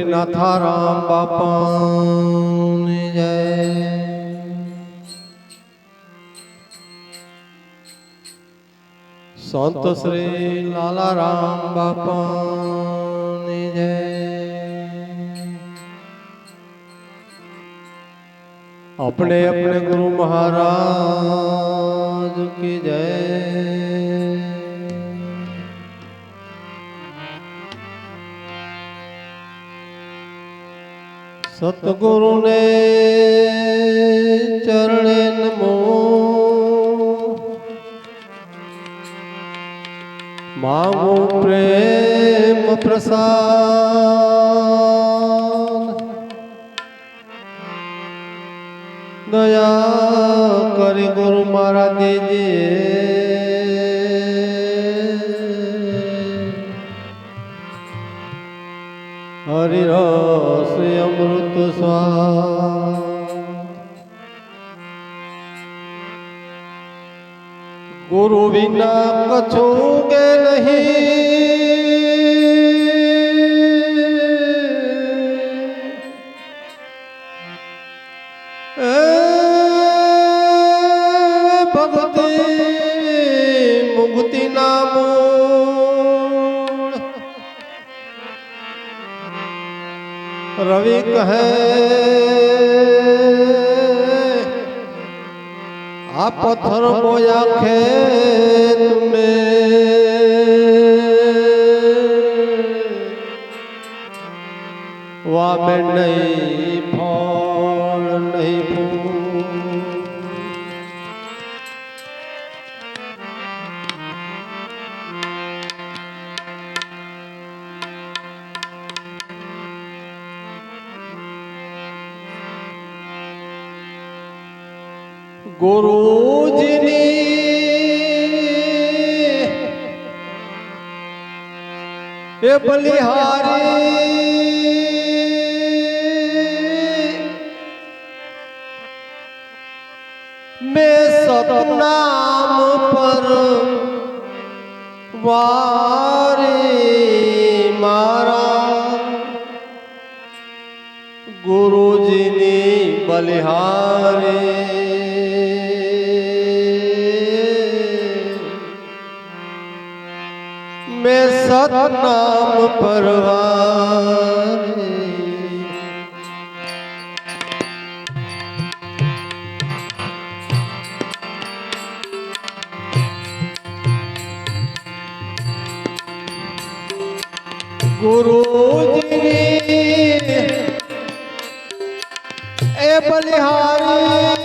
नाथा राम बापा जय। संत श्री लाला राम बापा जय। अपने अपने गुरु महाराज की जय। સતગુરુ ને ચરણે નમો. માંગુ પ્રેમ પ્રસાદ. દયા કરી ગુરુ મારા દેજે અમૃત સ્વાદ ગુરુ વિના કછું કે નહીં એ ભક્તિ ગુરુજીની એ બલિહારી મેં સતનામ પર વારી મારા ગુરુજીની બલિહારી સતનામ પરવારી ગુરુજીની એ બલિહારી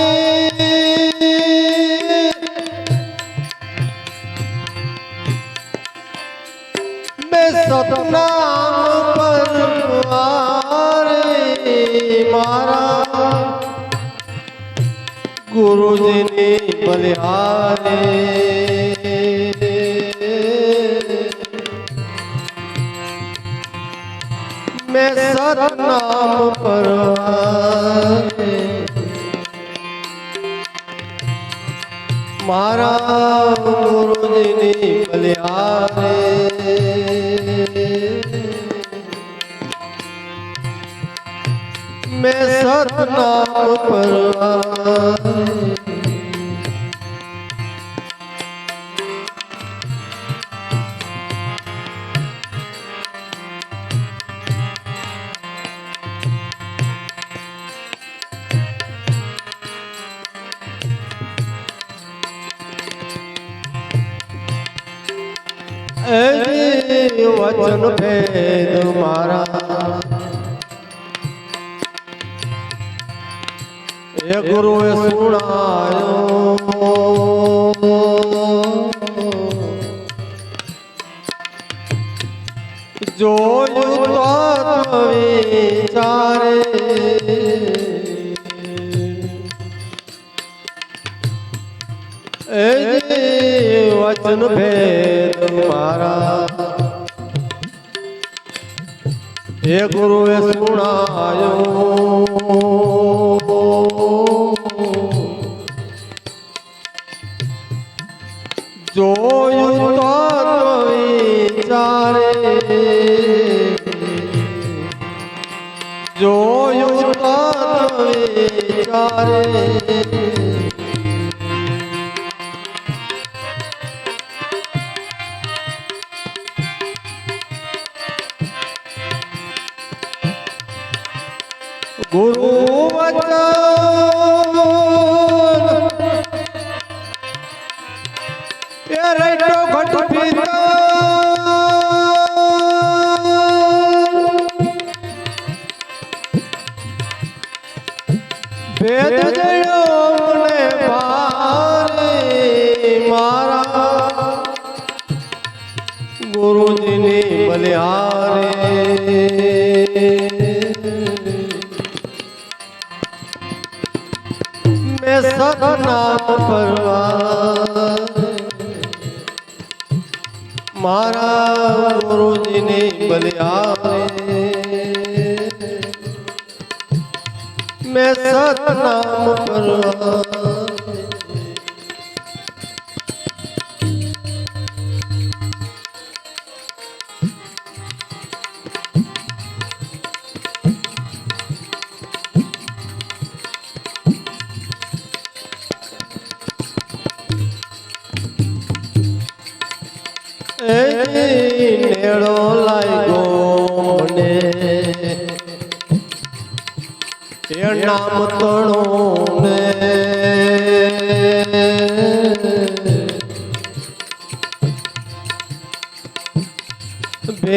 મારા ગુરુજીને બલિહારે. મેં સતનામ પરવારે. મારા ગુરુજીની બલિહારે. મેં સતનામ પર વચન ભેદ મારા એ ગુરુએ સુણાયો જોયું તો વિચારે એ વચન ભેદ મારા. હે ગુરુએ સુણાયો વિચારે ગુરુ વચન. એ રેટો ઘટ પીતા ગુરુજીની બલિહારે મેં સતનામ પરવા મારા ગુરુજીની બલિહારે મેં સતનામ પરવા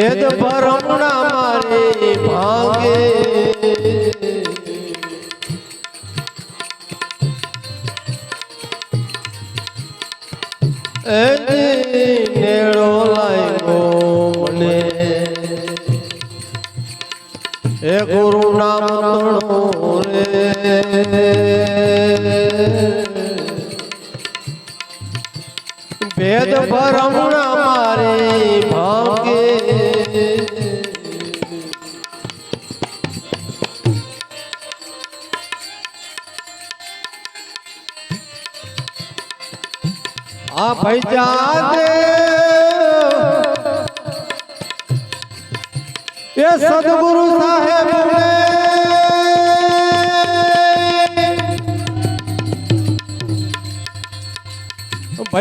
ભેદ ભરમણા મારે ભાંગે. નેળો લાગ્યો મને. હે ગુરુ નામ તણો રે. ભેદ ભરમણા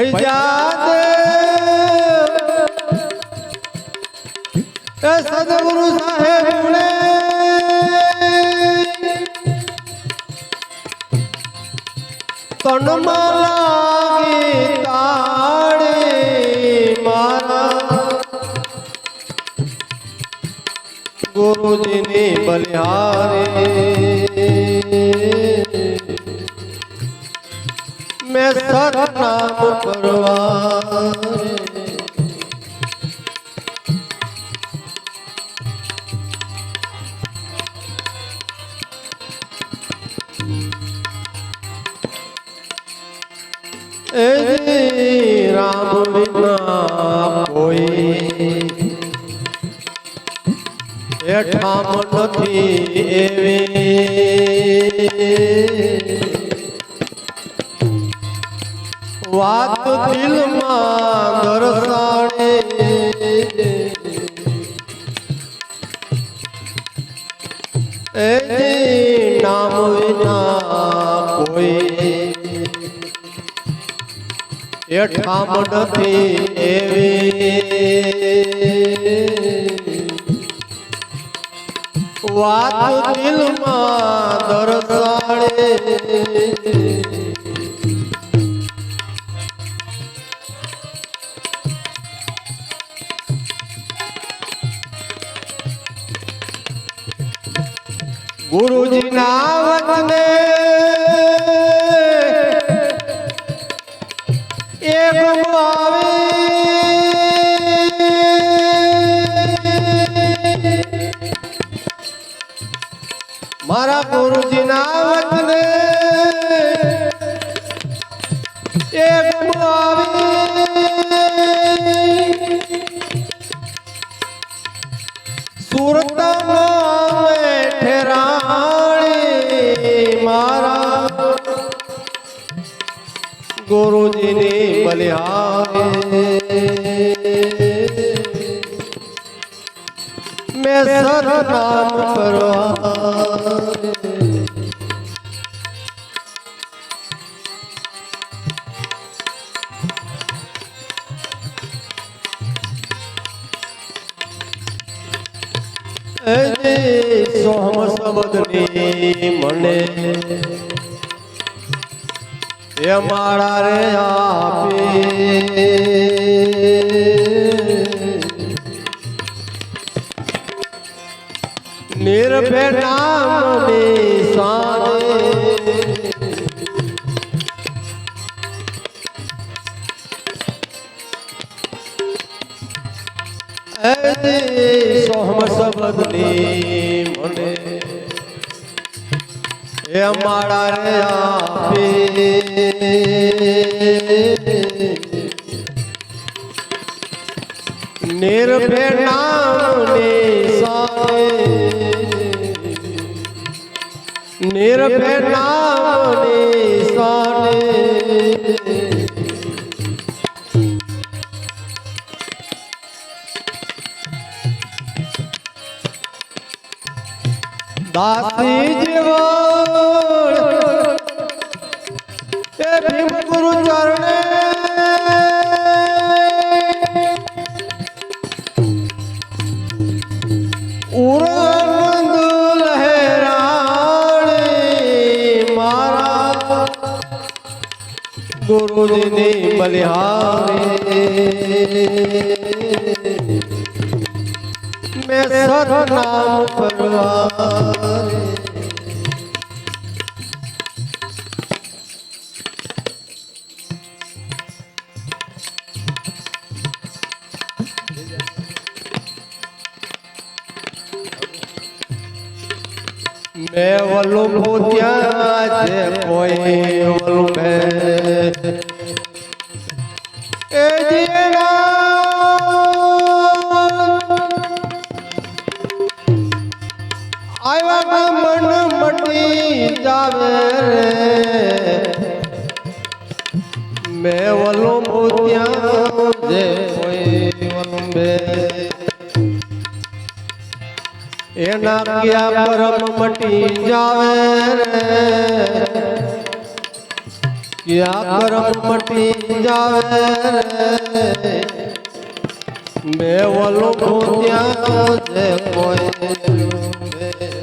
એ સદગુરુ સાહેબ તનમાં લાગી તાળે મારા. ગુરુજીની બલિહારે. સતનામ કરવા એ રામ વિના કોઈ એઠામ નથી એવી. વાત દિલમાં દરસાણે એ નામ વિના કોઈ એઠામ નથી એવી. વાત દિલમાં દર્શાડે ગુરુજીના વચને બલિહારે મેં સર નામ પરવા સોમ મને એ માળા રે આપે. નિર્ભે નામ હજી સોહમ શબ્દની મને એ માળા રે આપે નિર્ભે નામ નિશાને નિર્ભે દાસી જીવો એ ભીમ ગુરુ ચરણે લહેરાણે ગુરુજીની બલિહારી મેં સતનામ પરવારે મેં વલું છે કોઈ બે ક્યા પરમ મટી જાવે રે. ક્યા પરમ મટી જાવે રે. મેં વલો ભૂત્યા જે કોઈ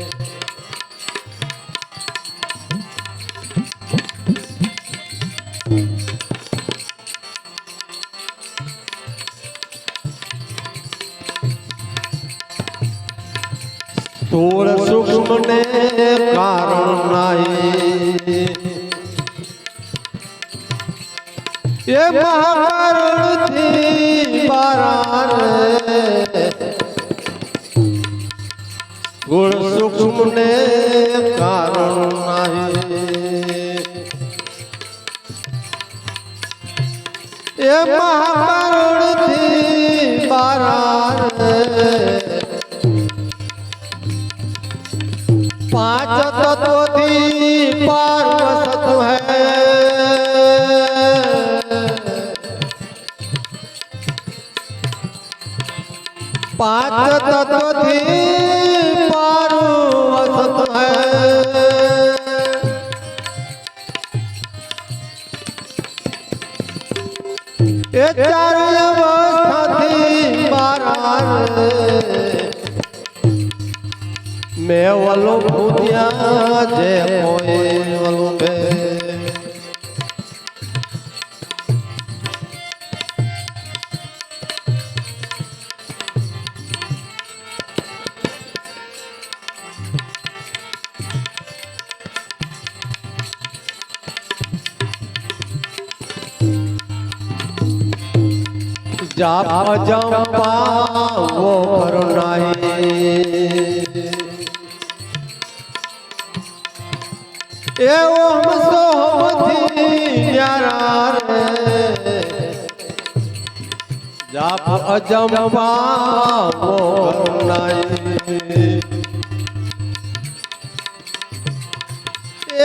બે સ્થૂળ સૂક્ષ્મ ને કારણ નાહી. એ મહાકારણ મેં વલો ભૂત્યા જે કોઈ જાપ જંપાવો વો કરુણાઈ એવો હમસો હમથી ન્યારા રે. જાપ અજંપા વો કરુણાઈ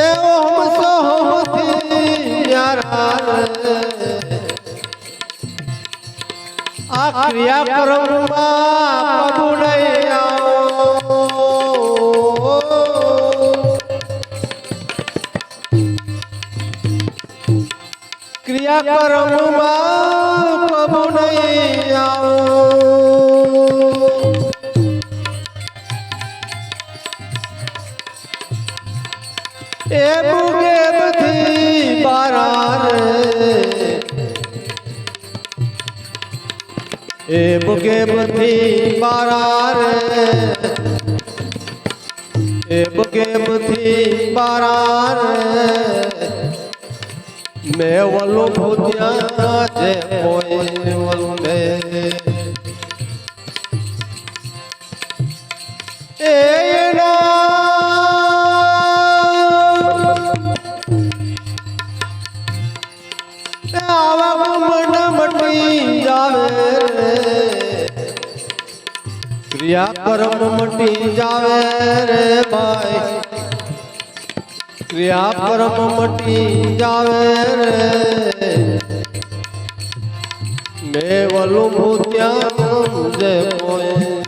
એવો હમસો હમથી ન્યારા રે. આ ક્રિયા કર્મમાં પ્રભુ નહીં ક્રિયા કર્મમાં પ્રભુ નહીં મુગે બધી બારા રે એ મુગે બધી બારા રે વલો ભૂત્યા જે કોઈ વલું મેં. ક્રિયા કર્મ મટી જાવે રે ભાઈ. ક્રિયા કર્મ મટી જાવે રે. મેં વલું ભૂત્યા જે કોઈ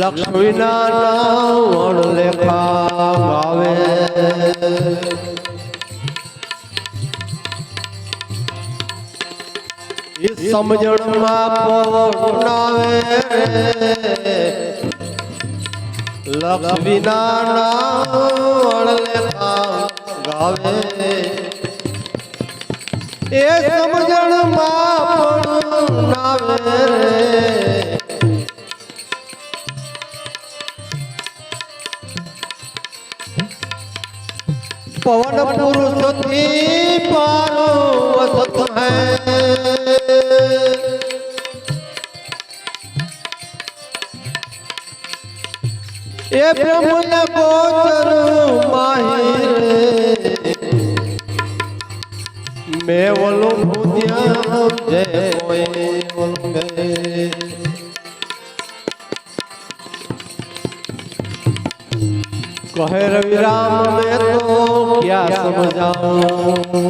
લક્ષ્મીના લેખા ઈ સમજણમાં પવનાવે લક્ષ્મીના નાવણ લેખા ગાવે એ સમજણમાં પવનાવે રે. पवन पुरुष थी पारो वसत है ये ब्रह्म ने गोचर माहिर मैं वलो भूतिया जय कोई वलो मैं कहे रवि राम मैं तो क्या समझाऊं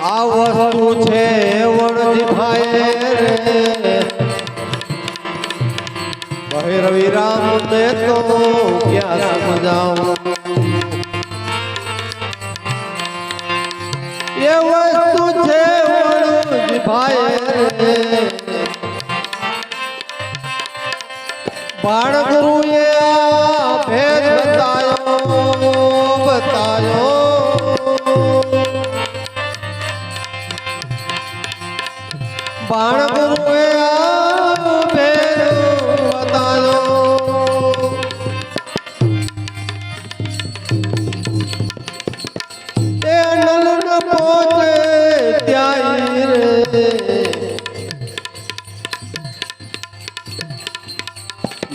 આ વસ્તુ છે વણજી ભાઈ રે કહે રવિ રામ મેં તો ક્યાં સમજાવું பாடகுரு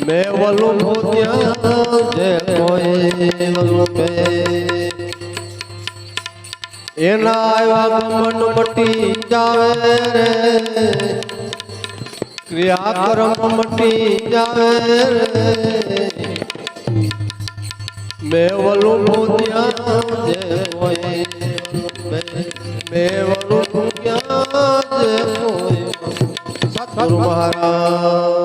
મેવલું ભૂત્યા જે કોઈ વલુપે એના આવ્યા મન મટી જાવે રે ક્રિયા કર્મ મટી જાવે રે મેવલું ભૂત્યા જે કોઈ મેવલું ભૂત્યા જે કોઈ સતગુરુ મહારાજ.